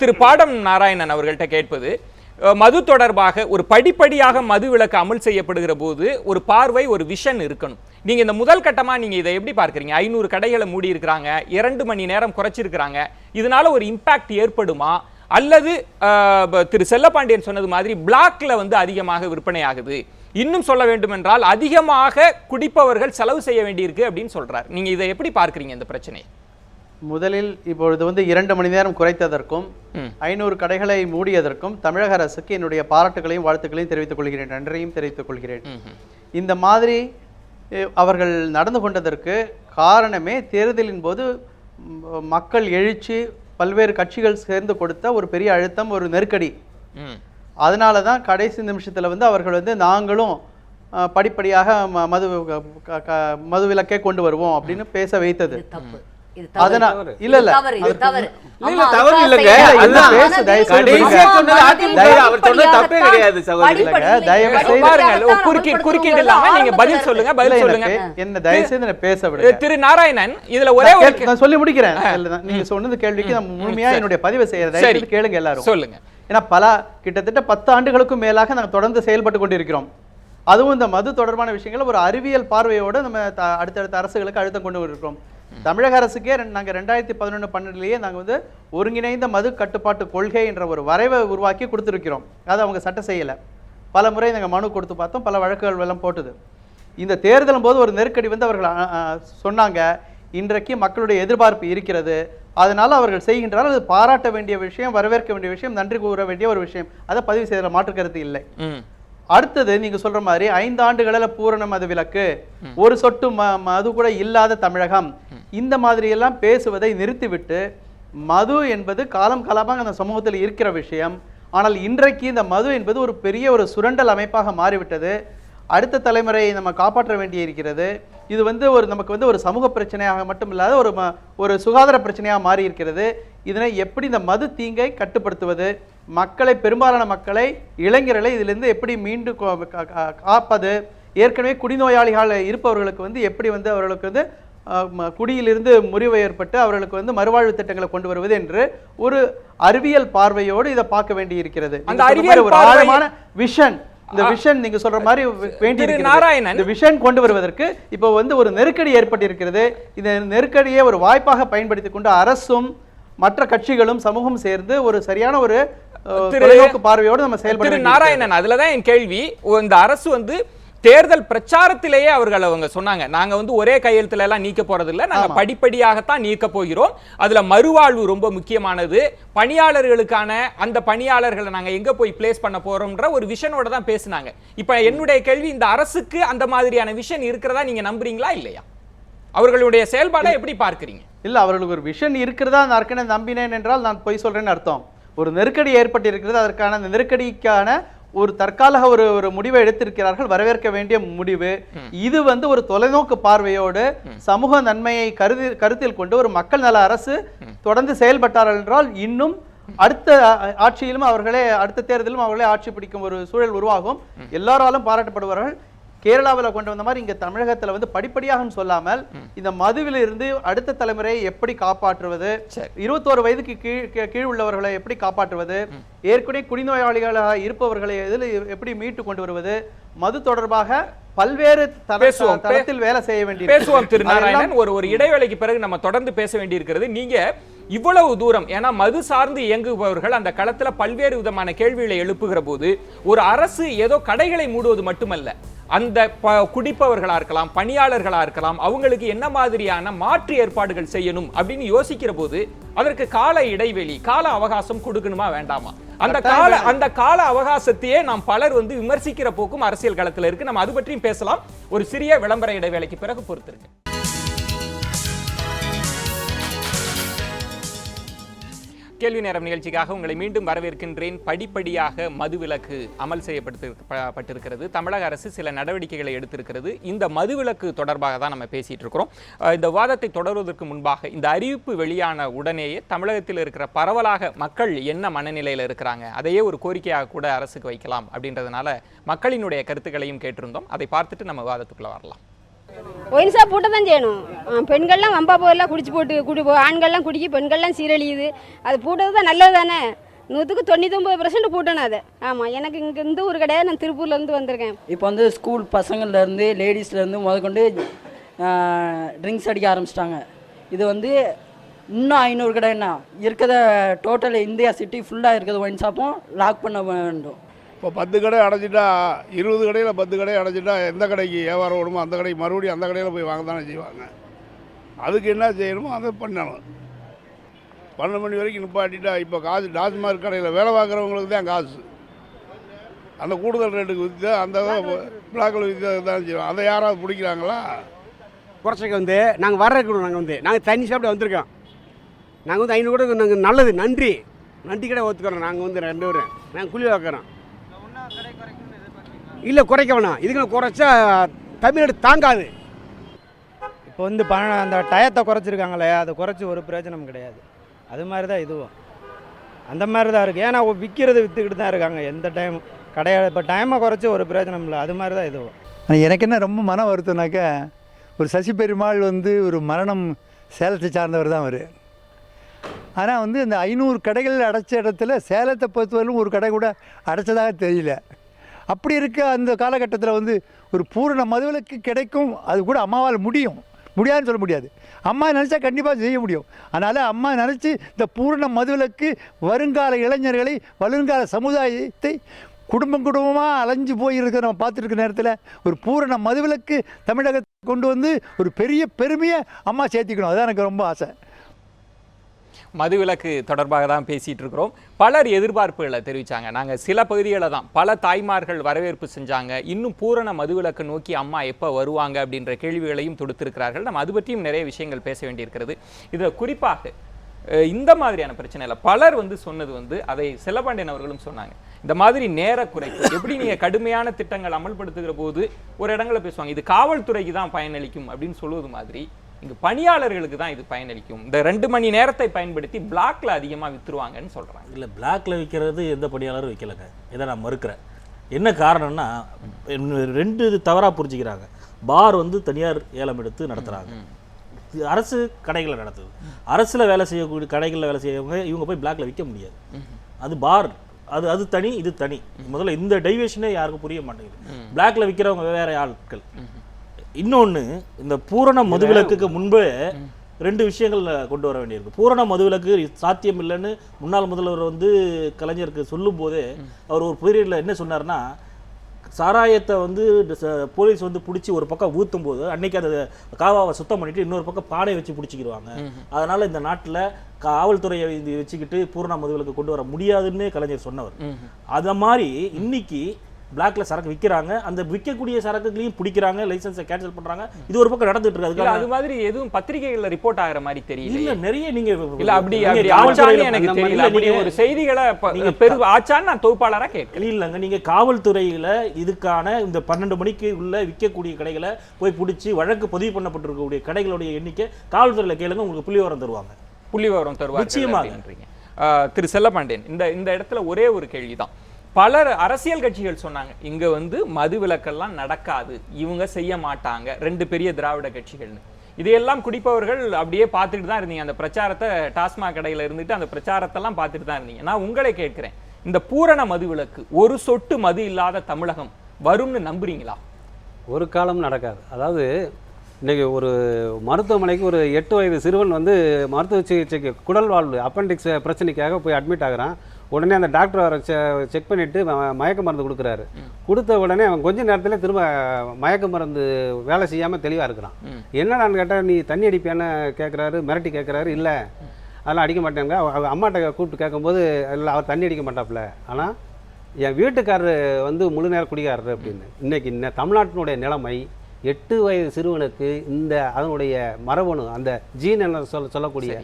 திரு பாடம் நாராயணன் அவர்கள்ட்ட கேட்பது மது தொடர்பாக ஒரு படிப்படியாக மது விலக்கு அமல் செய்யப்படுகிற போது ஒரு பார்வை ஒரு விஷன் இருக்கணும். நீங்க இந்த முதல் கட்டமா நீங்க இதை எப்படி பார்க்கறீங்க? ஐநூறு கடைகளை மூடி இருக்கிறாங்க இரண்டு மணி நேரம் குறைச்சிருக்கிறாங்க. இதனால ஒரு இம்பாக்ட் ஏற்படுமா? அல்லது திரு செல்லப்பாண்டியன் சொன்னது மாதிரி பிளாக்ல வந்து அதிகமாக விற்பனை ஆகுது. இன்னும் சொல்ல வேண்டும் என்றால் அதிகமாக குடிப்பவர்கள் செலவு செய்ய வேண்டியிருக்கு அப்படின்னு சொல்றார். நீங்க இதை எப்படி பார்க்கறீங்க இந்த பிரச்சனையை? முதலில் இப்பொழுது வந்து இரண்டு மணி நேரம் குறைத்ததற்கும். ஐநூறு கடைகளை மூடியதற்கும் தமிழக அரசுக்கு என்னுடைய பாராட்டுகளையும் வாழ்த்துக்களையும் தெரிவித்துக் கொள்கிறேன். நன்றியும் தெரிவித்துக் கொள்கிறேன். இந்த மாதிரி அவர்கள் நடந்து கொண்டதற்கு காரணமே தேர்தலின் போது மக்கள் எழுச்சி பல்வேறு கட்சிகள் சேர்ந்து கொடுத்த ஒரு பெரிய அழுத்தம் ஒரு நெருக்கடி. அதனால தான் கடைசி நிமிஷத்தில் வந்து அவர்கள் வந்து நாங்களும் படிப்படியாக ம- மது மது விலக்கே கொண்டு வருவோம் அப்படின்னு பேச வைத்தது. நீங்க பதில் ஆரம்பத்துல சொல்லுங்க இல்ல, பதில் என்ன சொல்லுங்க. பே- என்ன தயவு செய்து என்ன பேச விடுங்க திரு நாராயணன் இதுல ஒரே நான் ஒரு கேள்- நான் சொல்லி முடிக்கிறேன். இல்ல, நான் நீங்க சொன்னது கேள்விக்கு நான் முழுமையா. என்னுடைய பதிவை. செய்து கேளுங்க எல்லாரும். சொல்லுங்க. ஏன்னா பல கிட்டத்தட்ட பத்து ஆண்டுகளுக்கும் மேலாக நாங்கள் தொடர்ந்து செயல்பட்டு கொண்டிருக்கிறோம். அதுவும் இந்த மது தொடர்பான விஷயங்கள் ஒரு அறிவியல் பார்வையோடு நம்ம அடுத்தடுத்த அரசுகளுக்கு அழுத்தம் கொண்டு இருக்கிறோம் தமிழக அரசுக்கே நாங்கள் ரெண்டாயிரத்தி பதினொன்று பன்னெண்டுலேயே நாங்கள் வந்து ஒருங்கிணைந்த மது கட்டுப்பாட்டு கொள்கை என்ற ஒரு வரைவை உருவாக்கி கொடுத்துருக்கிறோம். அதை அவங்க சட்டம் செய்யலை. பல முறை நாங்கள் மனு கொடுத்து பார்த்தோம். பல வழக்குகள் எல்லாம் போட்டுது. இந்த தேர்தலும் போது ஒரு நெருக்கடி வந்து அவர்கள் சொன்னாங்க. இன்றைக்கு மக்களுடைய எதிர்பார்ப்பு இருக்கிறது. அதனால் அவர்கள் செய்கின்றால் அது பாராட்ட வேண்டிய விஷயம் வரவேற்க வேண்டிய விஷயம் நன்றி கூற வேண்டிய ஒரு விஷயம். அதை பதிவு செய்தல மாற்று கருத்து இல்லை. அடுத்தது நீங்க சொல்ற மாதிரி ஐந்து ஆண்டுகளில் பூரண மது விலக்கு ஒரு சொட்டு மது கூட இல்லாத தமிழகம். இந்த மாதிரி எல்லாம் பேசுவதை நிறுத்திவிட்டு மது என்பது காலம் காலமாக அந்த சமூகத்தில் இருக்கிற விஷயம். ஆனால் இன்றைக்கு இந்த மது என்பது ஒரு பெரிய ஒரு சுரண்டல் அமைப்பாக மாறிவிட்டது. அடுத்த தலைமுறையை நம்ம காப்பாற்ற வேண்டி இருக்கிறது. இது வந்து ஒரு நமக்கு வந்து ஒரு சமூக பிரச்சனையாக மட்டும் இல்லாத ஒரு ம- ஒரு சுகாதார பிரச்சனையாக மாறி இருக்கிறது. இதனை எப்படி இந்த மது தீங்கை கட்டுப்படுத்துவது? மக்களை பெரும்பாலான மக்களை இளைஞர்களை இதிலிருந்து எப்படி மீண்டு காப்பது ஏற்கனவே குடிநோயாளிகள் இருப்பவர்களுக்கு வந்து எப்படி வந்து அவர்களுக்கு வந்து குடியிலிருந்து முறிவு ஏற்பட்டு அவர்களுக்கு வந்து மறுவாழ்வு திட்டங்களை கொண்டு வருவது என்று ஒரு அறிவியல் பார்வையோடு இதை பார்க்க வேண்டி இருக்கிறது ஒரு ஆழமான விஷன் இந்த விஷன் நீங்க சொல்ற மாதிரி வேண்டி. நாராயணன். இந்த விஷன் கொண்டு வருவதற்கு இப்போ வந்து ஒரு நெருக்கடி ஏற்பட்டிருக்கிறது இந்த நெருக்கடியை ஒரு வாய்ப்பாக பயன்படுத்தி கொண்டு அரசும் மற்ற கட்சிகளும் சமூகம் சேர்ந்து ஒரு சரியான ஒரு தொலைநோக்கு பார்வையோடு நம்ம செயல்பட. நாராயணன் அதுலதான் என் கேள்வி. இந்த அரசு வந்து தேர்தல் பிரச்சாரத்திலேயே அவர்கள் அவங்க சொன்னாங்க. நாங்க வந்து ஒரே கையெழுத்துல எல்லாம் நீக்க போறது இல்ல நாங்க. படிப்படியாகத்தான் நீக்க போகிறோம். அதுல மறுவாழ்வு ரொம்ப முக்கியமானது. பணியாளர்களுக்கான அந்த பணியாளர்களை நாங்க எங்க போய் பிளேஸ் பண்ண போறோம்ன்ற ஒரு விஷனோட தான் பேசுனாங்க. இப்ப என்னுடைய கேள்வி இந்த அரசுக்கு அந்த மாதிரியான விஷன் இருக்கிறதா நீங்க நம்புறீங்களா இல்லையா? அவர்களுடைய செயல்பாடை எப்படி பார்க்கறீங்க? இல்ல அவர்களுக்கு ஒரு விஷன் இருக்கிறதா நான் ஏற்கனவே நம்பினேன் என்றால் நான் பொய் சொல்றேன்னு அர்த்தம். ஒரு நெருக்கடி ஏற்பட்டிருக்கிறது அதற்கான அந்த நெருக்கடிக்கான ஒரு தற்காலிக ஒரு ஒரு முடிவை எடுத்திருக்கிறார்கள் வரவேற்க வேண்டிய முடிவு. இது வந்து ஒரு தொலைநோக்கு பார்வையோடு சமூக நன்மையை கருதி கருத்தில் கொண்டு ஒரு மக்கள் நல அரசு தொடர்ந்து செயல்பட்டார்கள் என்றால் இன்னும் அடுத்த ஆட்சியிலும் அவர்களே அடுத்த தேர்தலிலும் அவர்களே ஆட்சி பிடிக்கும் ஒரு சூழல் உருவாகும். எல்லாராலும் பாராட்டப்படுவார்கள். கேரளாவில் கொண்டு வந்த மாதிரி இங்க தமிழகத்துல வந்து படிப்படியாக சொல்லாமல் இந்த மதுவில் இருந்து அடுத்த தலைமுறையை எப்படி காப்பாற்றுவது. இருபத்தோரு வயதுக்கு கீழ் கீழ் உள்ளவர்களை எப்படி காப்பாற்றுவது? ஏற்கனவே குடிநோயாளிகளாக இருப்பவர்களை எதில் எப்படி மீட்டு கொண்டு வருவது? மது தொடர்பாக பல்வேறு தரத்தில் வேலை செய்ய வேண்டிய பேசுவோம் திரு நாராயணன். ஒரு ஒரு இடைவேளைக்கு பிறகு நம்ம தொடர்ந்து பேச வேண்டியிருக்கிறது. நீங்க இவ்வளவு தூரம் ஏன்னா மது சார்ந்து இயங்குபவர்கள் அந்த களத்துல பல்வேறு விதமான கேள்விகளை எழுப்புகிற போது ஒரு அரசு ஏதோ கடைகளை மூடுவது மட்டுமல்ல. அந்த ப- குடிப்பவர்களா இருக்கலாம் பணியாளர்களா இருக்கலாம் அவங்களுக்கு என்ன மாதிரியான மாற்று ஏற்பாடுகள் செய்யணும் அப்படின்னு யோசிக்கிற போது அதற்கு கால இடைவெளி கால அவகாசம் கொடுக்கணுமா வேண்டாமா? அந்த கால அந்த கால அவகாசத்தையே நாம் பலர் வந்து விமர்சிக்கிற போக்கும் அரசியல் களத்துல இருக்கு. நம்ம அது பற்றியும் பேசலாம். ஒரு சிறிய விளம்பர இடைவேளைக்கு பிறகு பொறுத்திருக்கு. கேள்வி நேரம் நிகழ்ச்சிக்காக உங்களை மீண்டும் வரவேற்கின்றேன். படிப்படியாக மதுவிலக்கு அமல் செய்யப்பட்டு பட்டிருக்கிறது தமிழக அரசு சில நடவடிக்கைகளை எடுத்திருக்கிறது. இந்த மதுவிலக்கு தொடர்பாக தான் நம்ம பேசிட்டு இருக்கிறோம். இந்த வாதத்தை தொடர்வதற்கு முன்பாக இந்த அறிவிப்பு வெளியான உடனேயே தமிழகத்தில் இருக்கிற பரவலாக மக்கள் என்ன மனநிலையில் இருக்கிறாங்க? அதையே ஒரு கோரிக்கையாக கூட அரசுக்கு வைக்கலாம் அப்படின்றதுனால மக்களினுடைய கருத்துக்களையும் கேட்டிருந்தோம். அதை பார்த்துட்டு நம்ம விவாதத்துக்குள்ளே வரலாம். ஒயின் ஷாப் பூட்ட தான் செய்யணும். ஆ, பெண்கள்லாம் வம்பா போதெல்லாம் குடிச்சு போட்டு குடி போ- ஆண்கள்லாம் குடிக்கி பெண்கள்லாம் சீரழியுது. அது பூட்டது தான் நல்லது தானே நூற்றுக்கு தொண்ணூத்தொம்பது பர்சன்ட் பூட்டணும் அதை. ஆமாம் எனக்கு இங்கே இந்த ஊர் கிடையாது நான் திருப்பூர்லேருந்து வந்திருக்கேன். இப்போ வந்து ஸ்கூல் பசங்கள்லேருந்து லேடிஸ்லேருந்து முதற்கொண்டு ட்ரிங்க்ஸ் அடிக்க ஆரம்பிச்சிட்டாங்க. இது வந்து இன்னும் ஐநூறு கடை என்ன? இருக்கிறத டோட்டல் இந்தியா சிட்டி ஃபுல்லாக இருக்கிறது ஒயின் ஷாப்பும் லாக் பண்ண வேண்டும். இப்போ பத்து கடை அடைச்சிட்டா இருபது கடையில் பத்து கடை அடைச்சிட்டா எந்த கடைக்கு வியாபாரம் ஓடுமோ அந்த கடைக்கு மறுபடியும் அந்த கடையில் போய் வாங்க தானே செய்வாங்க. அதுக்கு என்ன செய்யணுமோ அதை பண்ணணும். பன்னெண்டு மணி வரைக்கும் நிப்பாட்டிட்டா இப்போ காசு டாஸ்மார்க் கடையில் வேலை பார்க்குறவங்களுக்கு தான் காசு. அந்த கூடுதல் ரேட்டுக்கு விற்று அந்த பிளாக்கில் விற்று தான் செய்வோம் அதை யாராவது பிடிக்கிறாங்களா? குறைச்சிக்க வந்து நாங்கள் வர்றதுக்கு நாங்கள் வந்து. நாங்கள் தண்ணி சாப்பிட வந்திருக்கோம். நாங்கள் வந்து ஐநூறு கூட நாங்கள் நல்லது நன்றி. நன்றி கடை ஒத்துக்கிறோம். நாங்கள் வந்து ரெண்டு பேரும். நாங்கள் கூலி வைக்கிறோம் இல்லை குறைக்க வேணாம். இதுக்கு குறைச்சா தமிழ்நாடு தாங்காது. இப்போ வந்து பண அந்த டயத்தை குறைச்சிருக்காங்களே அதை குறைச்சி ஒரு பிரயோஜனம் கிடையாது. அது மாதிரி தான் இதுவும். அந்த மாதிரி தான் இருக்குது ஏன்னா விற்கிறது விற்றுக்கிட்டு தான் இருக்காங்க. எந்த டைம் கடையை இப்போ டைமை குறைச்சி ஒரு பிரயோஜனம் இல்லை. அது மாதிரி தான் இதுவும். ஆனா எனக்கு என்ன ரொம்ப மன வருத்தம்னாக்க ஒரு சசி பெருமாள் வந்து ஒரு மரணம் சேலத்தை சார்ந்தவர் தான் அவர். ஆனால் வந்து இந்த ஐநூறு கடைகள் அடைச்ச இடத்துல சேலத்தை பொறுத்தவரையிலும் ஒரு கடை கூட அடைச்சதாக தெரியல. அப்படி இருக்க அந்த காலகட்டத்தில் வந்து ஒரு பூரண மதுவிலக்கு கிடைக்கும் அது கூட அம்மாவால் முடியும். முடியாதுன்னு சொல்ல முடியாது. அம்மா நினச்சா கண்டிப்பாக செய்ய முடியும். அதனால் அம்மா நினச்சி இந்த பூரண மதுவிலக்கு வருங்கால இளைஞர்களை வருங்கால சமுதாயத்தை குடும்பம் குடும்பமாக அலைஞ்சு போயிருக்க நம்ம பார்த்துட்டு நேரத்தில் ஒரு பூரண மதுவிலக்கு தமிழகத்தை கொண்டு வந்து ஒரு பெரிய பெருமையை அம்மா சேர்த்திக்கணும். அதுதான் எனக்கு ரொம்ப ஆசை. மதுவிலக்கு தொடர்பாக தான் பேசிட்டு இருக்கிறோம். பலர் எதிர்பார்ப்புகளை தெரிவிச்சாங்க. நாங்க சில பகுதிகளை தான். பல தாய்மார்கள் வரவேற்பு செஞ்சாங்க. இன்னும் பூரண மதுவிலக்கு நோக்கி அம்மா எப்போ வருவாங்க அப்படின்ற கேள்விகளையும் தொடுத்திருக்கிறார்கள். நம்ம அது பற்றியும் நிறைய விஷயங்கள் பேச வேண்டியிருக்கிறது. இதில் குறிப்பாக இந்த மாதிரியான பிரச்சனை இல்லை பலர் வந்து சொன்னது வந்து அதை செல்லப்பாண்டியன் அவர்களும் சொன்னாங்க. இந்த மாதிரி நேர குறைப்பு எப்படி நீங்க கடுமையான திட்டங்கள் அமல்படுத்துகிற போது ஒரு இடங்களில் பேசுவாங்க. இது காவல்துறைக்கு தான் பயனளிக்கும் அப்படின்னு சொல்லுவது மாதிரி இங்க பணியாளர்களுக்கு தான் இது பயனளிக்கும். இந்த ரெண்டு மணி நேரத்தை பயன்படுத்தி பிளாக்ல அதிகமா வித்துருவாங்கன்னு சொல்றாங்க. இல்லை பிளாக்ல விற்கிறது எந்த பணியாளரும் விற்கலைங்க இதை நான் மறுக்கிறேன். என்ன காரணம்னா ரெண்டு இது தவறாக புரிஞ்சுக்கிறாங்க. பார் வந்து தனியார் ஏலம் எடுத்து நடத்துகிறாங்க அரசு கடைகளை நடத்துது. அரசில் வேலை செய்யக்கூடிய கடைகளில் வேலை செய்யறவங்க இவங்க போய் பிளாக்ல விற்க முடியாது. அது பார் அது அது தனி இது தனி. முதல்ல இந்த டைவேஷனே யாருக்கும் புரிய மாட்டேங்குது. பிளாக்ல விற்கிறவங்க வேற ஆட்கள். இன்னொன்று இந்த பூரண மதுவிலக்குக்கு முன்பே ரெண்டு விஷயங்கள் கொண்டு வர வேண்டியிருக்கு. பூரண மதுவிலக்கு சாத்தியம் இல்லைன்னு முன்னாள் முதல்வர் வந்து கலைஞருக்கு சொல்லும் போதே அவர் ஒரு பீரியடில் என்ன சொன்னார்னா சாராயத்தை வந்து போலீஸ் வந்து பிடிச்சி ஒரு பக்கம் ஊற்றும் போது அன்னைக்கு அதை காவாவை சுத்தம் பண்ணிட்டு இன்னொரு பக்கம் பானையை வச்சு பிடிச்சிக்கிடுவாங்க அதனால இந்த நாட்டில் காவல்துறையை வச்சுக்கிட்டு பூரண மதுவிலக்கு கொண்டு வர முடியாதுன்னு கலைஞர் சொன்னவர். அத மாதிரி இன்னைக்கு பிளாக்ல சரக்கு விற்கிறாங்க அந்த விற்கக்கூடிய சரக்குகளையும் பிடிக்கிறாங்க. லைசன்ஸை கேன்சல் பண்றாங்க. இது ஒரு பக்கம் நடந்துட்டு இருக்கு. அதுக்காக அது மாதிரி எதுவும் பத்திரிகைகள்ல ரிப்போர்ட் ஆகிற மாதிரி தெரியல இல்ல நிறைய நீங்க இல்ல அப்படி எனக்கு தெரியல. அப்படி ஒரு செய்திகளை பெரு ஆச்சான்னு நான் தொகுப்பாளரா கேட்கல இல்லைங்க நீங்க காவல்துறையில இதுக்கான இந்த பன்னெண்டு மணிக்கு உள்ள விற்கக்கூடிய கடைகளை போய் பிடிச்சி வழக்கு பதிவு பண்ணப்பட்டிருக்கக்கூடிய கடைகளுடைய எண்ணிக்கை காவல்துறையில கேளுங்க உங்களுக்கு புள்ளி விவரம் தருவாங்க. புள்ளி விவரம் தருவார்கள் நிச்சயமாக. திரு செல்லப்பாண்டியன் இந்த இந்த இடத்துல ஒரே ஒரு கேள்விதான். பலர் அரசியல் கட்சிகள் சொன்னாங்க இங்கே வந்து மது விலக்கெல்லாம் நடக்காது இவங்க செய்ய மாட்டாங்க ரெண்டு பெரிய திராவிட கட்சிகள்னு. இதையெல்லாம் குடிப்பவர்கள் அப்படியே பார்த்துட்டு தான் இருந்தீங்க. அந்த பிரச்சாரத்தை டாஸ்மாக் கடையில் இருந்துட்டு அந்த பிரச்சாரத்தெல்லாம் பார்த்துட்டு தான் இருந்தீங்க. நான் உங்களை கேட்குறேன் இந்த பூரண மது விலக்கு ஒரு சொட்டு மது இல்லாத தமிழகம் வரும்னு நம்புறீங்களா? ஒரு காலம் நடக்காது. அதாவது இன்றைக்கி ஒரு மருத்துவமனைக்கு ஒரு எட்டு வயது சிறுவன் வந்து மருத்துவ சிகிச்சைக்கு குடல் வாழ்வு அப்பெண்டிக்ஸ் பிரச்சனைக்காக போய் அட்மிட் ஆகிறான். உடனே அந்த டாக்டர் அவரை செக் பண்ணிவிட்டு மயக்க மருந்து கொடுக்குறாரு. கொடுத்த உடனே அவன் கொஞ்ச நேரத்தில் திரும்ப மயக்க மருந்து வேலை செய்யாமல் தெளிவாக இருக்கிறான். என்னடான்னு கேட்டால் நீ தண்ணி அடிப்பியான்னு கேட்குறாரு மிரட்டி கேட்குறாரு இல்லை. அதெல்லாம் அடிக்க மாட்டேங்க அவ- அவ அம்மாட்ட கூப்பிட்டு கேட்கும்போது இல்லை அவர் தண்ணி அடிக்க மாட்டாப்புல ஆனால் என் வீட்டுக்காரரு வந்து முழு நேர குடிகாரரு அப்படின்னு. இன்னைக்கு இந்த தமிழ்நாட்டினுடைய நிலைமை எட்டு வயது சிறுவனுக்கு இந்த அதனுடைய மரபணு அந்த ஜீன் என்ன சொல்ல சொல்லக்கூடிய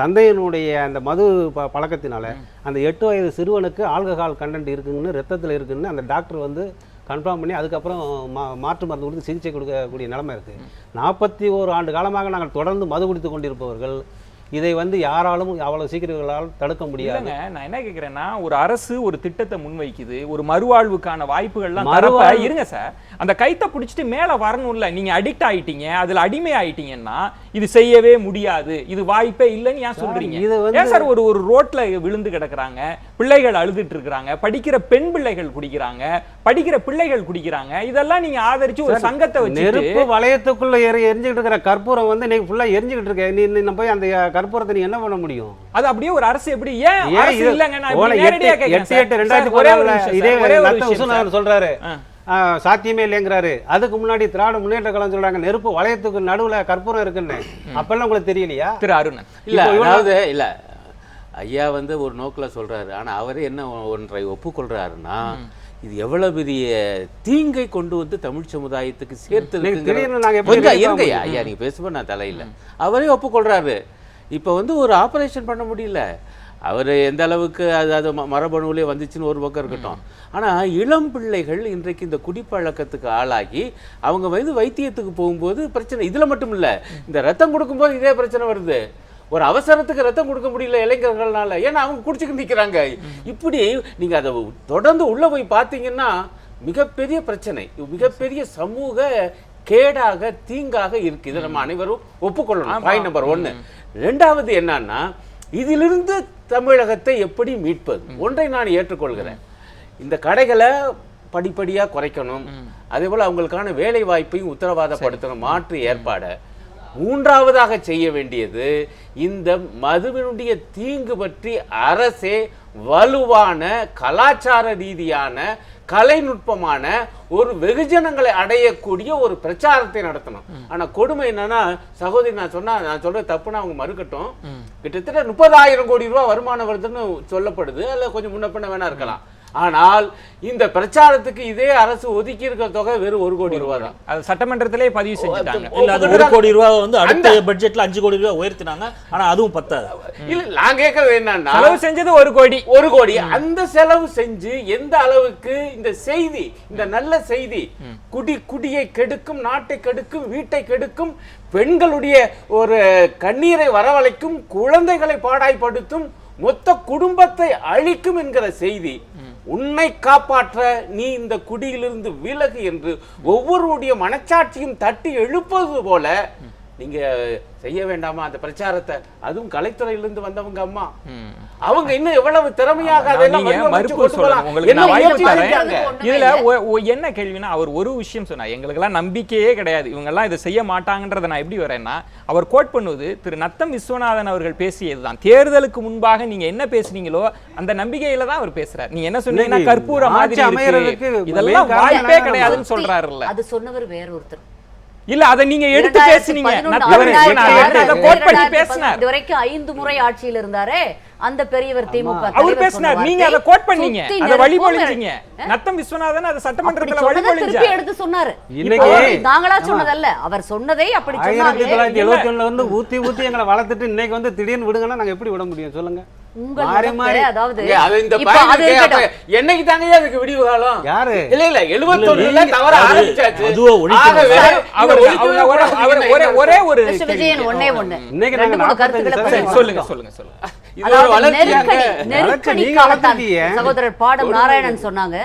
தந்தையினுடைய அந்த மது ப பழக்கத்தினால அந்த எட்டு வயது சிறுவனுக்கு ஆல்கஹால் கண்டென்ட் இருக்குன்னு ரத்தத்தில் இருக்குன்னு அந்த டாக்டர் வந்து கன்ஃபார்ம் பண்ணி அதுக்கப்புறம் மா மாற்று மருந்து கொடுத்து சிகிச்சை கொடுக்கக்கூடிய நிலைமை இருக்குது நாற்பத்தி ஓரு ஆண்டு காலமாக நாங்கள் தொடர்ந்து மது குடித்து கொண்டிருப்பவர்கள். இதை வந்து யாராலும் அவ்வளவு சீக்கிரங்களால் தடுக்க முடியாது. நான் என்ன கேக்குறேன்னா ஒரு அரசு ஒரு திட்டத்தை முன்வைக்குது ஒரு மறுவாழ்வுக்கான வாய்ப்புகள்லாம் தரப்ப இருங்க சார். அந்த கைத்தை பிடிச்சிட்டு மேல வரணும்ல நீங்க அடிக்ட் ஆயிட்டீங்க அதுல அடிமை ஆயிட்டீங்கன்னா இது செய்யவே முடியாது இது வாய்ப்பே இல்லைன்னு ஏன் சொல்றீங்க? ஏன் சார் ஒரு ஒரு ரோட்ல விழுந்து கிடக்குறாங்க? பிள்ளைகள் அழுதுட்டு இருக்கிறாங்க படிக்கிற பெண் பிள்ளைகள் குடிக்கிறாங்க படிக்கிற பிள்ளைகள் குடிக்கிறாங்க இதெல்லாம் நீங்க ஆதரிச்சு ஒரு சங்கத்தை வச்சுட்டு நெருப்பு வளையத்துக்குள்ள எரி எரிஞ்சுக்கிட்டு இருக்கிற கற்பூரம் வந்து இன்னைக்கு ஃபுல்லா எரிஞ்சுக்கிட்டு இருக்க. நீ நீ போய் அந்த கற்பூரத்தை நீ என்ன பண்ண முடியும்? அது அப்படியே ஒரு அரசு எப்படி ஏன் அரசு இது- இல்லங்க? நான் நேரடியா கேக்குறேன் இதே. சொல்றாரு. சாத்தியமே இல்லைங்கிறாரு. அதுக்கு முன்னாடி திராவிட முன்னேற்ற கழகம் சொல்றாங்க நெருப்பு வளையத்துக்கு நடுவுல கற்பூரம் இருக்குன்னு. அப்பெல்லாம் உங்களுக்கு தெரியலையா? திரு அருணன். இல்ல அதாவது இல்ல. ஐயா வந்து ஒரு நோக்குல சொல்றாரு. ஆனா அவரே என்ன ஒன்றை ஒப்புக்கொள்றாருன்னா இது எவ்வளவு பெரிய தீங்கை கொண்டு வந்து தமிழ் சமுதாயத்துக்கு சேர்த்து நீங்க இருக்குங்கிற- திடீர்னு நாங்க எப்படி கொஞ்சம் ready இருங்க பண்ண ஐயா நீங்க பேசும்போது நான் தலையில அவரே ஒப்புக்கொள்றாரு. இப்போ வந்து ஒரு ஆபரேஷன் பண்ண முடியல. அவர் எந்த அளவுக்கு அது அது மரபணுவிலே வந்துச்சுன்னு ஒரு பக்கம் இருக்கட்டும். ஆனா இளம் பிள்ளைகள் இன்றைக்கு இந்த குடிப்பழக்கத்துக்கு ஆளாகி அவங்க வந்து வைத்தியத்துக்கு போகும்போது பிரச்சனை இதுல மட்டும் இல்ல இந்த ரத்தம் கொடுக்கும்போது இதே பிரச்சனை வருது. ஒரு அவசரத்துக்கு ரத்தம் கொடுக்க முடியல இளைஞர்கள்னால ஏன்னா அவங்க குடிச்சுக்கிட்டு நிற்கிறாங்க இப்படி நீங்க அதை தொடர்ந்து உள்ள போய் பார்த்தீங்கன்னா மிகப்பெரிய பிரச்சனை. மிகப்பெரிய சமூக கேடாக தீங்காக இருக்கு. இதை நம்ம அனைவரும் ஒப்புக்கொள்ளணும். பாயிண்ட் நம்பர் ஒன்னு ரெண்டாவது என்னன்னா இதிலிருந்து தமிழகத்தை எப்படி மீட்பது? ஒன்றை நான் ஏற்றுக்கொள்கிறேன். இந்த கடைகளை படிப்படியா குறைக்கணும். அதே போல அவங்களுக்கான வேலை வாய்ப்பையும் உத்தரவாதப்படுத்தணும் மாற்று ஏற்பாடை. மூன்றாவதாக செய்ய வேண்டியது இந்த மதுவினுடைய தீங்கு பற்றி அரசே வலுவான கலாச்சார ரீதியான கலைநுட்பமான ஒரு வெகுஜனங்களை அடையக்கூடிய ஒரு பிரச்சாரத்தை நடத்தணும். ஆனா கொடுமை என்னன்னா சகோதரி நான் சொன்னா நான் சொல்றது தப்புன்னா அவங்க மறுக்கட்டும். கிட்டத்தட்ட முப்பதாயிரம் கோடி ரூபாய் வருமானம் வருதுன்னு சொல்லப்படுது. அல்ல கொஞ்சம் முன்ன பின்ன வேணா இருக்கலாம். ஆனால் இந்த பிரச்சாரத்துக்கு இதே அரசு ஒதுக்கி இருக்கிற தொகை வெறும் ஒரு கோடி ரூபாய் தான். அது சட்டமன்றத்திலே பதிவு செஞ்சுட்டாங்க. இல்ல அது ஒரு கோடி ரூபா வந்து அடுத்த பட்ஜெட்ல அஞ்சு கோடி ரூபா உயர்த்தினாங்க. ஆனா அதுவும் பத்தாது. இல்ல நான் கேட்கறது என்னன்னா செலவு செஞ்சது ஒரு கோடி. ஒரு கோடி. அந்த செலவு செஞ்சு எந்த அளவுக்கு இந்த செய்தி இந்த நல்ல செய்தி குடி குடியை கெடுக்கும் நாட்டை கெடுக்கும் வீட்டை கெடுக்கும் பெண்களுடைய ஒரு கண்ணீரை வரவழைக்கும் குழந்தைகளை பாடாய்படுத்தும் மொத்த குடும்பத்தை அழிக்கும் என்கிற செய்தி. உன்னை காப்பாற்ற நீ இந்த குடியிலிருந்து விலகு என்று ஒவ்வொருடைய மனச்சாட்சியும் தட்டி எழுப்பது போல நீங்க செய்ய வேண்டாமா? அந்த பிரச்சாரத்தை. அதுவும் கலைத்துறையிலிருந்து வந்தவங்க அம்மா. அவங்க இன்னும் எவ்வளவு திறமையாக? இதுல என்ன கேள்வினா அவர் ஒரு விஷயம் சொன்னார். எங்களுக்கெல்லாம் நம்பிக்கையே கிடையாது. இவங்க எல்லாம் இதை செய்ய மாட்டாங்கன்றத நான் எப்படி வரேன்னா அவர் கோட் பண்ணுவது திரு நத்தம் விஸ்வநாதன் அவர்கள் பேசியதுதான். தேர்தலுக்கு முன்பாக நீங்க என்ன பேசுனீங்களோ அந்த நம்பிக்கையில தான் அவர் பேசுறாரு. நீங்க என்ன சொன்னீங்கன்னா கற்பூர மாதிரி இதெல்லாம் வாய்ப்பே கிடையாதுன்னு சொல்றாருல்ல. அது சொன்னவர் வேற ஒருத்தர் இல்ல அதை நீங்க எடுத்து பேசுனீங்க. கோட் பண்ணி பேசினார். இது வரைக்கும் ஐந்து முறை ஆட்சியில் இருந்தாரே அந்த பெரியவர் திமுக அவர் பேசினார். நீங்க அதை கோட் பண்ணீங்க. அதை வேற. நத்தம் விஸ்வநாதன் அதை சட்டமன்றத்துல வழிமொழிஞ்சார் எடுத்து சொன்னாரு. இன்னைக்கு நாங்களா சொன்னதல்ல. அவர் சொன்னதை அப்படி சொன்னாங்க தொள்ளாயிரத்தி எழுபத்தி ஒண்ணுல வந்து ஊத்தி ஊத்தி எங்களை வளர்த்துட்டு இன்னைக்கு வந்து திடீர்னு விடுங்கன்னா நாங்க எப்படி விட முடியும்? சொல்லுங்க. என்னைக்கு தாங்க அதுக்கு விடிவு காலம்? யாரு? இல்ல இல்ல எழுபத்தொன்னுல தவற ஆரம்பிச்சாச்சு. ஒரே- ஒரே என்ன ஒரே ஒரு மிஸ்டர் விஜயன் ஒண்ணே ஒண்ணு இன்னைக்கு ரெண்டு நாங்க மூணு 45 கருத்துக்களை சதவீதம் பதிவு சொல்லுங்க. சொல்லுங்க. சொல்லுங்க நெருக்கடி நெருக்கடி. சகோதரர் பாடம் நாராயணன் சொன்னாங்க.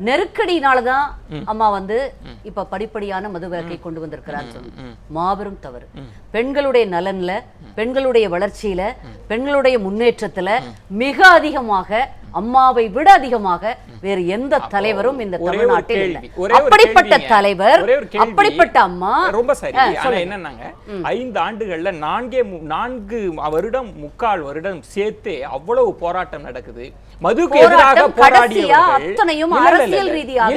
நெருக்கடினாலதான் அம்மா வந்து இப்ப படிப்படியான மதுவிலக்கை கொண்டு வந்திருக்கிறான்னு சொன்னாங்க மாபெரும் தவறு. பெண்களுடைய நலன்ல பெண்களுடைய வளர்ச்சியில பெண்களுடைய முன்னேற்றத்துல மிக அதிகமாக அம்மாவை விட அதிகமாக வேறு எந்த தலைவரும் இந்த தமிழ்நாட்டில் இல்லை அப்படிப்பட்ட. தலைவர். அப்படிப்பட்ட அம்மா ரொம்ப சரி. என்னன்னாங்க ஐந்து ஆண்டுகள்ல நான்கே நான்கு வருடம் முக்கால் வருடம் சேர்த்தே அவ்வளவு போராட்டம் நடக்குது மதுக்கு எதிராக போராடியவர்கள் அத்தனையும் அரசியல். ரீதியாக.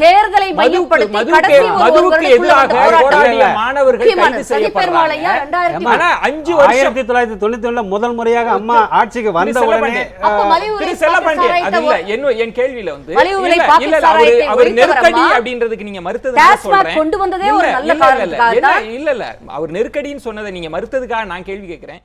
தேர்தலை மதுவுக்கு- மையப்படுத்தி கடைசி எதிராக போராடிய. மாணவர்கள் கைது செய்யப்படுறாங்க ஆனா அஞ்சு வருஷம் ஆயிரத்தி தொள்ளாயிரத்தி தொண்ணூத்தி ஒண்ணுல முதல் முறையாக அம்மா ஆட்சிக்கு வந்த உடனே சாராயத்தை அது இல்ல, என்ன- என் கேள்வியில வந்து இல்ல, அவரு- அவர் நெருக்கடி. அப்படின்றதுக்கு நீங்க மறுத்தது சொல்றேன். கொண்டு வந்ததே ஒரு நல்ல இல்ல, இல்ல, இல்ல, அவர் நெருக்கடின்னு சொன்னதை நீங்க மறுத்ததுக்காக நான் கேள்வி கேட்கிறேன்.